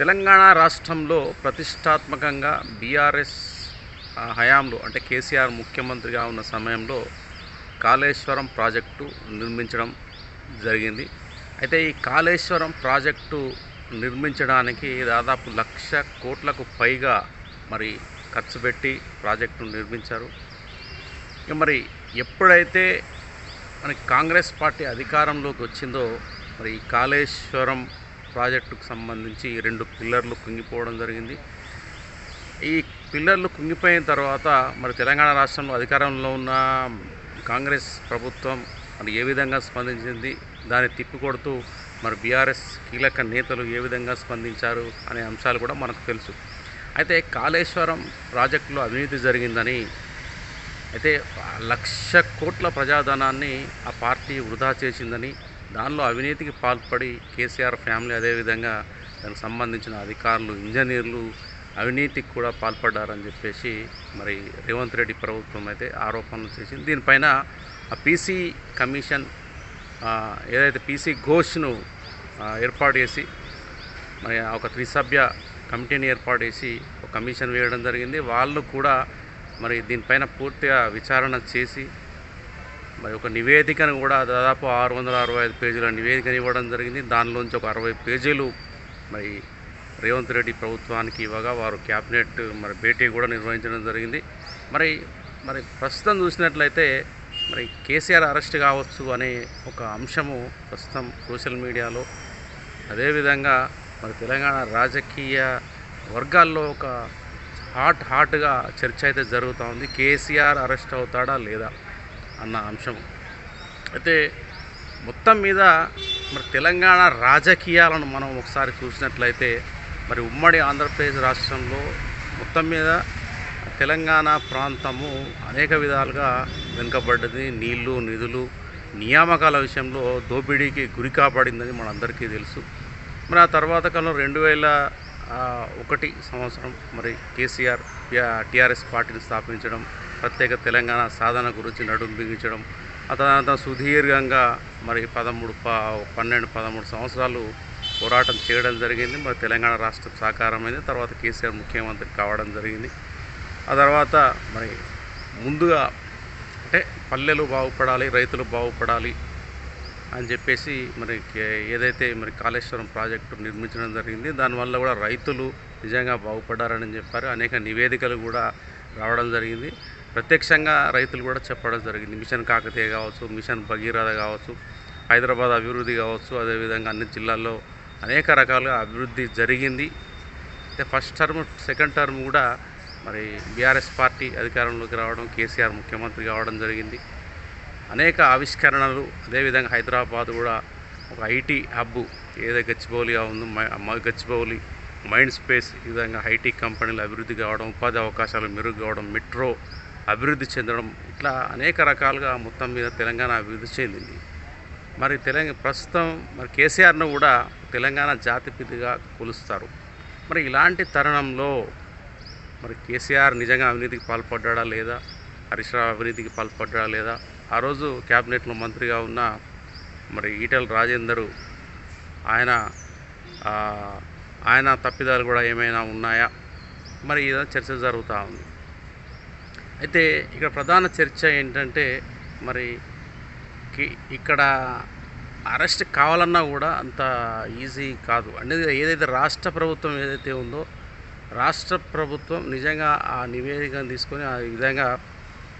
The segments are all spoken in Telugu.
తెలంగాణ రాష్ట్రంలో ప్రతిష్టాత్మకంగా బీఆర్ఎస్ హయాంలో అంటే కేసీఆర్ ముఖ్యమంత్రిగా ఉన్న సమయంలో కాళేశ్వరం ప్రాజెక్టు నిర్మించడం జరిగింది. అయితే ఈ కాళేశ్వరం ప్రాజెక్టు నిర్మించడానికి దాదాపు లక్ష కోట్లకు పైగా మరి ఖర్చు పెట్టి ప్రాజెక్టును నిర్మించారు. ఇక మరి ఎప్పుడైతే మన కాంగ్రెస్ పార్టీ అధికారంలోకి వచ్చిందో మరి ఈ కాళేశ్వరం ప్రాజెక్టుకు సంబంధించి రెండు పిల్లర్లు కుంగిపోవడం జరిగింది. ఈ పిల్లర్లు కుంగిపోయిన తర్వాత మరి తెలంగాణ రాష్ట్రంలో అధికారంలో ఉన్న కాంగ్రెస్ ప్రభుత్వం మరి ఏ విధంగా స్పందించింది? దాన్ని తిప్పికొడుతూ మరి బీఆర్ఎస్ కీలక నేతలు ఏ విధంగా స్పందించారు అనే అంశాలు కూడా మనకు తెలుసు. అయితే కాళేశ్వరం ప్రాజెక్టులో అవినీతి జరిగిందని అయితే లక్ష కోట్ల ప్రజాధనాన్ని ఆ పార్టీ వృధా చేసిందని దానిలో అవినీతికి పాల్పడి కేసీఆర్ ఫ్యామిలీ అదేవిధంగా దానికి సంబంధించిన అధికారులు ఇంజనీర్లు అవినీతికి కూడా పాల్పడ్డారని చెప్పేసి మరి రేవంత్ రెడ్డి ప్రభుత్వం అయితే ఆరోపణలు చేసింది. దీనిపైన ఆ పీసీ కమిషన్ ఏదైతే పీసీ ఘోష్ను ఏర్పాటు చేసి మరి ఆ ఒక త్రిసభ్య కమిటీని ఏర్పాటు చేసి ఒక కమిషన్ వేయడం జరిగింది. వాళ్ళు కూడా మరి దీనిపైన పూర్తిగా విచారణ చేసి మరి ఒక నివేదికను కూడా దాదాపు ఆరు వందల అరవై ఐదు పేజీల నివేదికను ఇవ్వడం జరిగింది. దానిలోంచి ఒక అరవై పేజీలు మరి రేవంత్ రెడ్డి ప్రభుత్వానికి ఇవ్వగా వారు క్యాబినెట్ మరి భేటీ కూడా నిర్వహించడం జరిగింది. మరి మరి ప్రస్తుతం చూసినట్లయితే మరి కేసీఆర్ అరెస్ట్ కావచ్చు అనే ఒక అంశము ప్రస్తుతం సోషల్ మీడియాలో. అదేవిధంగా మరి తెలంగాణ రాజకీయ వర్గాల్లో ఒక హాట్ హాట్గా చర్చ అయితే జరుగుతూ ఉంది. కేసీఆర్ అరెస్ట్ అవుతాడా లేదా? అన్న అంశం. అయితే మొత్తం మీద మరి తెలంగాణ రాజకీయాలను మనం ఒకసారి చూసినట్లయితే మరి ఉమ్మడి ఆంధ్రప్రదేశ్ రాష్ట్రంలో మొత్తం మీద తెలంగాణ ప్రాంతము అనేక విధాలుగా వెనుకబడ్డది. నీళ్ళు నిధులు నియామకాల విషయంలో దోపిడీకి గురి కాబడిందని మనందరికీ తెలుసు. మరి ఆ తర్వాత కాలం రెండు వేల ఒకటి సంవత్సరం మరి కేసీఆర్ టీఆర్ఎస్ పార్టీని స్థాపించడం ప్రత్యేక తెలంగాణ సాధన గురించి నడుం బిగించడం ఆ తర్వాత సుదీర్ఘంగా మరి పదమూడు పన్నెండు పదమూడు సంవత్సరాలు పోరాటం చేయడం జరిగింది. మరి తెలంగాణ రాష్ట్రం సాకారమైంది. తర్వాత కేసీఆర్ ముఖ్యమంత్రి కావడం జరిగింది. ఆ తర్వాత మరి ముందుగా అంటే పల్లెలు బాగుపడాలి రైతులు బాగుపడాలి అని చెప్పేసి మరి ఏదైతే మరి కాళేశ్వరం ప్రాజెక్టు నిర్మించడం జరిగింది దానివల్ల కూడా రైతులు నిజంగా బాగుపడ్డారని చెప్పారు. అనేక నివేదికలు కూడా రావడం జరిగింది. ప్రత్యక్షంగా రైతులు కూడా చెప్పడం జరిగింది. మిషన్ కాకతీయ కావచ్చు మిషన్ భగీరథ కావచ్చు హైదరాబాద్ అభివృద్ధి కావచ్చు అదేవిధంగా అన్ని జిల్లాల్లో అనేక రకాలుగా అభివృద్ధి జరిగింది. అయితే ఫస్ట్ టర్మ్ సెకండ్ టర్మ్ కూడా మరి బీఆర్ఎస్ పార్టీ అధికారంలోకి రావడం కేసీఆర్ ముఖ్యమంత్రి కావడం జరిగింది. అనేక ఆవిష్కరణలు అదేవిధంగా హైదరాబాద్ కూడా ఒక ఐటీ హబ్ ఏదో గచ్చిబౌలిగా ఉందో మై గచ్చిబౌలి మైండ్ స్పేస్ ఈ విధంగా ఐటీ కంపెనీలు అభివృద్ధి కావడం ఉపాధి అవకాశాలు మెరుగు కావడం మెట్రో అభివృద్ధి చెందడం ఇట్లా అనేక రకాలుగా మొత్తం మీద తెలంగాణ అభివృద్ధి చెందింది. మరి తెలంగాణ ప్రస్తుతం మరి కేసీఆర్ను కూడా తెలంగాణ జాతిపితిగా కొలుస్తారు. మరి ఇలాంటి తరుణంలో మరి కేసీఆర్ నిజంగా అవినీతికి పాల్పడ్డా లేదా? హరీష్ రావు అవినీతికి పాల్పడ్డా లేదా? ఆ రోజు క్యాబినెట్లో మంత్రిగా ఉన్న మరి ఈటెల రాజేందరు ఆయన ఆయన తప్పిదాలు కూడా ఏమైనా ఉన్నాయా? మరి ఇదంతా చర్చ జరుగుతూ ఉంది. అయితే ఇక్కడ ప్రధాన చర్చ ఏంటంటే మరి కి- ఇక్కడ అరెస్ట్ కావాలన్నా కూడా అంత ఈజీ కాదు. అనేది ఏదైతే రాష్ట్ర ప్రభుత్వం ఏదైతే ఉందో రాష్ట్ర ప్రభుత్వం నిజంగా ఆ నివేదికను తీసుకొని ఆ విధంగా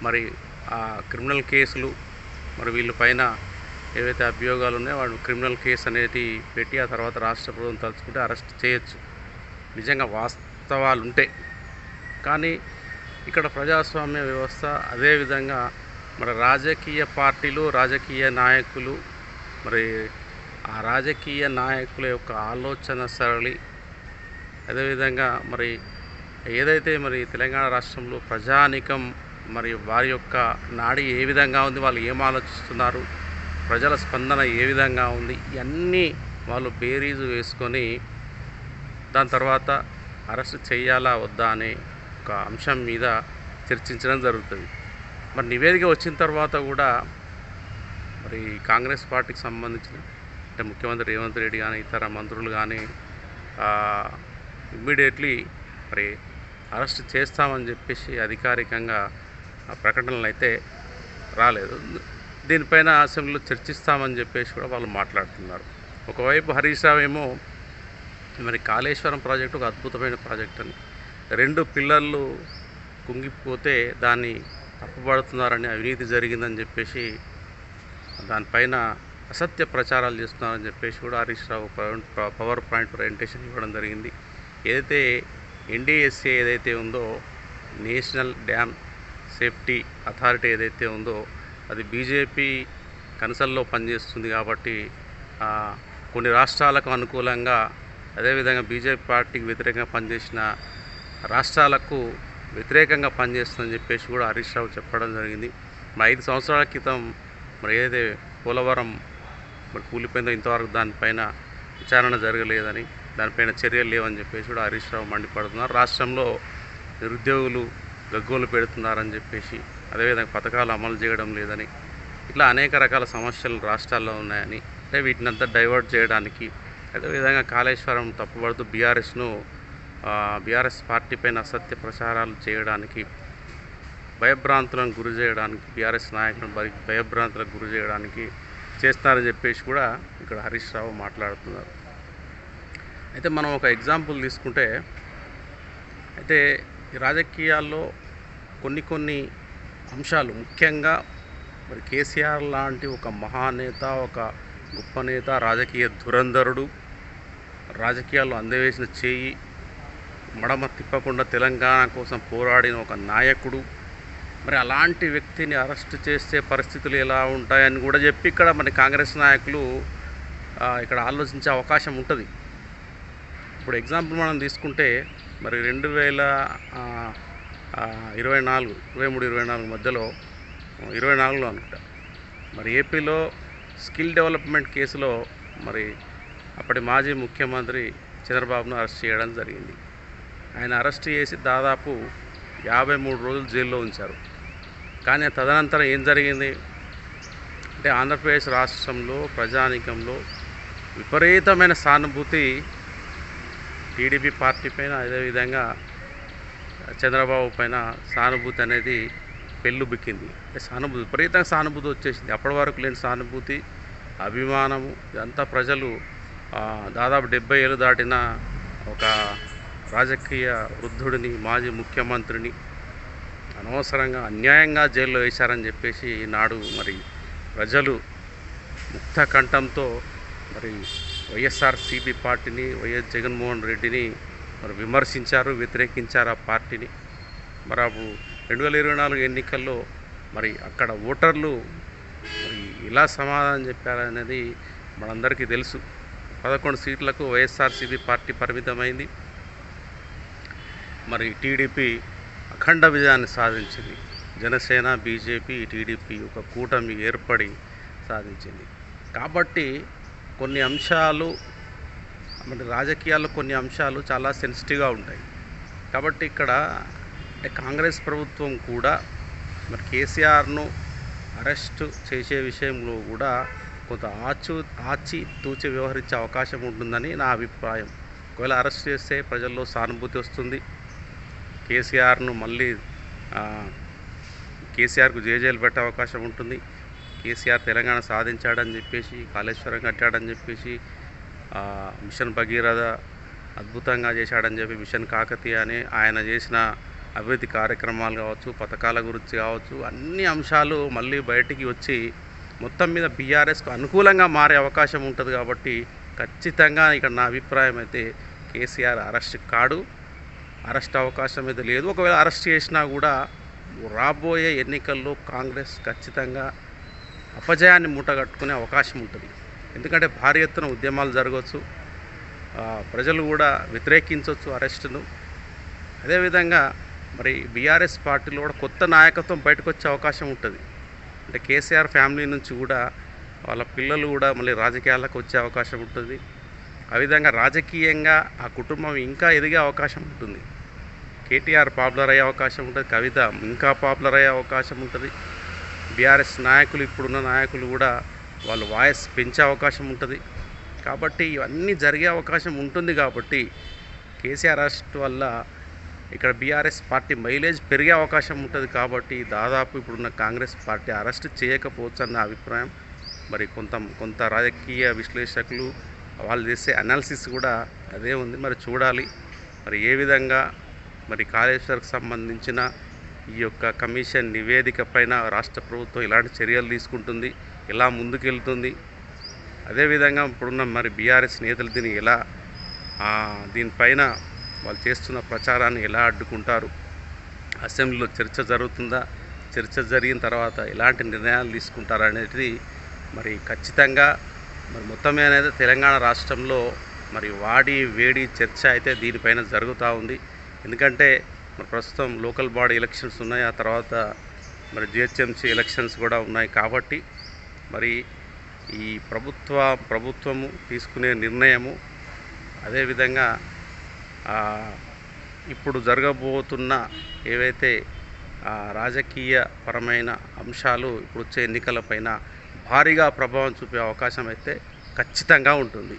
మరి ఆ క్రిమినల్ కేసులు మరి వీళ్ళ పైన ఏవైతే అభియోగాలు ఉన్నాయో వాళ్ళు క్రిమినల్ కేసు అనేది పెట్టి ఆ తర్వాత రాష్ట్ర ప్రభుత్వం తలుచుకుంటే అరెస్ట్ చేయొచ్చు. నిజంగా వాస్తవాలు ఉంటే కానీ ఇక్కడ ప్రజాస్వామ్య వ్యవస్థ అదేవిధంగా మరి రాజకీయ పార్టీలు రాజకీయ నాయకులు మరి ఆ రాజకీయ నాయకుల యొక్క ఆలోచన సరళి అదేవిధంగా మరి ఏదైతే మరి తెలంగాణ రాష్ట్రంలో ప్రజానికం మరి వారి యొక్క నాడి ఏ విధంగా ఉంది వాళ్ళు ఏం ఆలోచిస్తున్నారు ప్రజల స్పందన ఏ విధంగా ఉంది ఇవన్నీ వాళ్ళు బేరీజు వేసుకొని దాని తర్వాత అరెస్ట్ చేయాలా వద్దా అనే ఒక అంశం మీద చర్చించడం జరుగుతుంది. మరి నివేదిక వచ్చిన తర్వాత కూడా మరి కాంగ్రెస్ పార్టీకి సంబంధించిన అంటే ముఖ్యమంత్రి రేవంత్ రెడ్డి కానీ ఇతర మంత్రులు కానీ ఇమ్మీడియట్లీ మరి అరెస్ట్ చేస్తామని చెప్పేసి అధికారికంగా ఆ ప్రకటనలు అయితే రాలేదు. దీనిపైన అసెంబ్లీలో చర్చిస్తామని చెప్పేసి కూడా వాళ్ళు మాట్లాడుతున్నారు. ఒకవైపు హరీష్ రావు ఏమో మరి కాళేశ్వరం ప్రాజెక్టు ఒక అద్భుతమైన ప్రాజెక్ట్ అని రెండు పిల్లర్లు కుంగిపోతే దాన్ని తప్పుపడుతున్నారని అవినీతి జరిగిందని చెప్పేసి దానిపైన అసత్య ప్రచారాలు చేస్తున్నారని చెప్పేసి కూడా Harish Rao power- point presentation ఇవ్వడం జరిగింది. ఏదైతే ఎన్డీఎస్ఏ ఏదైతే ఉందో నేషనల్ డ్యామ్ సేఫ్టీ అథారిటీ ఏదైతే ఉందో అది బీజేపీ కన్సల్లో పనిచేస్తుంది కాబట్టి కొన్ని రాష్ట్రాలకు అనుకూలంగా అదేవిధంగా బీజేపీ పార్టీకి వ్యతిరేకంగా పనిచేసిన రాష్ట్రాలకు వ్యతిరేకంగా పనిచేస్తుందని చెప్పేసి కూడా హరీష్ రావు చెప్పడం జరిగింది. మరి ఐదు సంవత్సరాల క్రితం మరి ఏదైతే పోలవరం మరి కూలిపోయిందో ఇంతవరకు దానిపైన విచారణ జరగలేదని దానిపైన చర్యలు లేవని చెప్పేసి కూడా హరీష్ రావు మండిపడుతున్నారు. రాష్ట్రంలో నిరుద్యోగులు గగ్గోలు పెడుతున్నారని చెప్పేసి అదేవిధంగా పథకాలు అమలు చేయడం లేదని ఇట్లా అనేక రకాల సమస్యలు రాష్ట్రాల్లో ఉన్నాయని అంటే వీటినంతా డైవర్ట్ చేయడానికి అదేవిధంగా కాళేశ్వరం తప్పుపడుతూ బీఆర్ఎస్ను బీఆర్ఎస్ పార్టీ పైన అసత్య ప్రచారాలు చేయడానికి భయభ్రాంతులను గురి చేయడానికి బీఆర్ఎస్ నాయకులను భయ భయభ్రాంతులకు గురి చేయడానికి చేస్తారని చెప్పేసి కూడా ఇక్కడ హరీష్ రావు మాట్లాడుతున్నారు. అయితే మనం ఒక ఎగ్జాంపుల్ తీసుకుంటే అయితే రాజకీయాల్లో కొన్ని కొన్ని అంశాలు ముఖ్యంగా మరి కేసీఆర్ లాంటి ఒక మహానేత ఒక గొప్ప నేత రాజకీయ ధురంధరుడు రాజకీయాల్లో అందవేసిన చేయి మడమ తిప్పకుండా తెలంగాణ కోసం పోరాడిన ఒక నాయకుడు. మరి అలాంటి వ్యక్తిని అరెస్ట్ చేసే పరిస్థితులు ఎలా ఉంటాయని కూడా చెప్పి ఇక్కడ మరి కాంగ్రెస్ నాయకులు ఇక్కడ ఆలోచించే అవకాశం ఉంటుంది. ఇప్పుడు ఎగ్జాంపుల్ మనం తీసుకుంటే మరి రెండు వేల ఇరవై నాలుగు ఇరవై మూడు ఇరవై నాలుగు మధ్యలో ఇరవై నాలుగులో అనుకుంటా. మరి ఏపీలో స్కిల్ డెవలప్మెంట్ కేసులో మరి అప్పటి మాజీ ముఖ్యమంత్రి చంద్రబాబును అరెస్ట్ చేయడం జరిగింది. ఆయన అరెస్ట్ చేసి దాదాపు యాభై మూడు రోజులు జైల్లో ఉంచారు. కానీ తదనంతరం ఏం జరిగింది? అంటే ఆంధ్రప్రదేశ్ రాష్ట్రంలో ప్రజానీకంలో విపరీతమైన సానుభూతి టీడీపీ పార్టీ పైన అదేవిధంగా చంద్రబాబు పైన సానుభూతి అనేది పెళ్ళు బిక్కింది. అంటే సానుభూతి విపరీతంగా సానుభూతి వచ్చేసింది. అప్పటి వరకు లేని సానుభూతి అభిమానము ఇదంతా ప్రజలు దాదాపు డెబ్బై ఏళ్ళు దాటిన ఒక రాజకీయ వృద్ధుడిని మాజీ ముఖ్యమంత్రిని అనవసరంగా అన్యాయంగా జైల్లో వేశారని చెప్పేసి ఈనాడు మరి ప్రజలు ముక్త కంఠంతో మరి వైఎస్ఆర్సీపీ పార్టీని వైఎస్ జగన్మోహన్ రెడ్డిని మరి విమర్శించారు వ్యతిరేకించారు ఆ పార్టీని. మరి అప్పుడు రెండు వేల ఇరవై నాలుగు ఎన్నికల్లో మరి అక్కడ ఓటర్లు మరి ఇలా సమాధానం చెప్పారనేది మనందరికీ తెలుసు. పదకొండు సీట్లకు వైఎస్ఆర్సీపీ పార్టీ పరిమితమైంది. మరి టీడీపీ అఖండ విజయాన్ని సాధించింది. జనసేన బీజేపీ టీడీపీ ఒక కూటమి ఏర్పడి సాధించింది. కాబట్టి కొన్ని అంశాలు అంటే రాజకీయాల్లో కొన్ని అంశాలు చాలా సెన్సిటివ్గా ఉంటాయి. కాబట్టి ఇక్కడ అంటే కాంగ్రెస్ ప్రభుత్వం కూడా మరి కేసీఆర్ను అరెస్టు చేసే విషయంలో కూడా కొంత ఆచు ఆచి తూచి వ్యవహరించే అవకాశం ఉంటుందని నా అభిప్రాయం. ఒకవేళ అరెస్ట్ చేస్తే ప్రజల్లో సానుభూతి వస్తుంది. కేసీఆర్ను మళ్ళీ కేసీఆర్కు జేజేలు పెట్టే అవకాశం ఉంటుంది. కేసీఆర్ తెలంగాణ సాధించాడని చెప్పేసి కాళేశ్వరం కట్టాడని చెప్పేసి మిషన్ భగీరథ అద్భుతంగా చేశాడని చెప్పి మిషన్ కాకతీయ అని ఆయన చేసిన అభివృద్ధి కార్యక్రమాలు కావచ్చు పథకాల గురించి కావచ్చు అన్ని అంశాలు మళ్ళీ బయటికి వచ్చి మొత్తం మీద బీఆర్ఎస్కు అనుకూలంగా మారే అవకాశం ఉంటుంది కాబట్టి ఖచ్చితంగా ఇక్కడ నా అభిప్రాయం అయితే కేసీఆర్ అరెస్ట్ కాడు. అరెస్ట్ అవకాశం అయితే లేదు. ఒకవేళ అరెస్ట్ చేసినా కూడా రాబోయే ఎన్నికల్లో కాంగ్రెస్ ఖచ్చితంగా అపజయాన్ని మూటగట్టుకునే అవకాశం ఉంటుంది. ఎందుకంటే భారీ ఎత్తున ఉద్యమాలు జరగవచ్చు. ప్రజలు కూడా వ్యతిరేకించవచ్చు అరెస్టును. అదేవిధంగా మరి బీఆర్ఎస్ పార్టీలో కూడా కొత్త నాయకత్వం బయటకు వచ్చే అవకాశం ఉంటుంది. అంటే కేసీఆర్ ఫ్యామిలీ నుంచి కూడా వాళ్ళ పిల్లలు కూడా మళ్ళీ రాజకీయాలకు వచ్చే అవకాశం ఉంటుంది. ఆ విధంగా రాజకీయంగా ఆ కుటుంబం ఇంకా ఎదిగే అవకాశం ఉంటుంది. కేటీఆర్ పాపులర్ అయ్యే అవకాశం ఉంటుంది. కవిత ఇంకా పాపులర్ అయ్యే అవకాశం ఉంటుంది. బీఆర్ఎస్ నాయకులు ఇప్పుడున్న నాయకులు కూడా వాళ్ళ వాయిస్ పెంచే అవకాశం ఉంటుంది. కాబట్టి ఇవన్నీ జరిగే అవకాశం ఉంటుంది కాబట్టి కేసీఆర్ అరెస్ట్ వల్ల ఇక్కడ బీఆర్ఎస్ పార్టీ మైలేజ్ పెరిగే అవకాశం ఉంటుంది కాబట్టి దాదాపు ఇప్పుడున్న కాంగ్రెస్ పార్టీ అరెస్ట్ చేయకపోవచ్చు అన్న అభిప్రాయం. మరి కొంత కొంత రాజకీయ విశ్లేషకులు వాళ్ళు చేసే అనాలిసిస్ కూడా అదే ఉంది. మరి చూడాలి. మరి ఏ విధంగా మరి కాళేశ్వర్కి సంబంధించిన ఈ యొక్క కమిషన్ నివేదిక పైన రాష్ట్ర ప్రభుత్వం ఎలాంటి చర్యలు తీసుకుంటుంది ఎలా ముందుకెళ్తుంది అదేవిధంగా ఇప్పుడున్న మరి బీఆర్ఎస్ నేతలు దీన్ని ఎలా దీనిపైన వాళ్ళు చేస్తున్న ప్రచారాన్ని ఎలా అడ్డుకుంటారు అసెంబ్లీలో చర్చ జరుగుతుందా చర్చ జరిగిన తర్వాత ఎలాంటి నిర్ణయాలు తీసుకుంటారు అనేది మరి ఖచ్చితంగా మరి మొత్తం మీద అయితే తెలంగాణ రాష్ట్రంలో మరి వాడి వేడి చర్చ అయితే దీనిపైన జరుగుతూ ఉంది. ఎందుకంటే మరి ప్రస్తుతం లోకల్ బాడీ ఎలక్షన్స్ ఉన్నాయి. ఆ తర్వాత మరి జిహెచ్ఎంసీ ఎలక్షన్స్ కూడా ఉన్నాయి కాబట్టి మరి ఈ ప్రభుత్వ ప్రభుత్వము తీసుకునే నిర్ణయము అదేవిధంగా ఇప్పుడు జరగబోతున్న ఏవైతే రాజకీయ పరమైన అంశాలు ఇప్పుడు వచ్చే ఎన్నికలపైన భారీగా ప్రభావం చూపే అవకాశం అయితే ఖచ్చితంగా ఉంటుంది.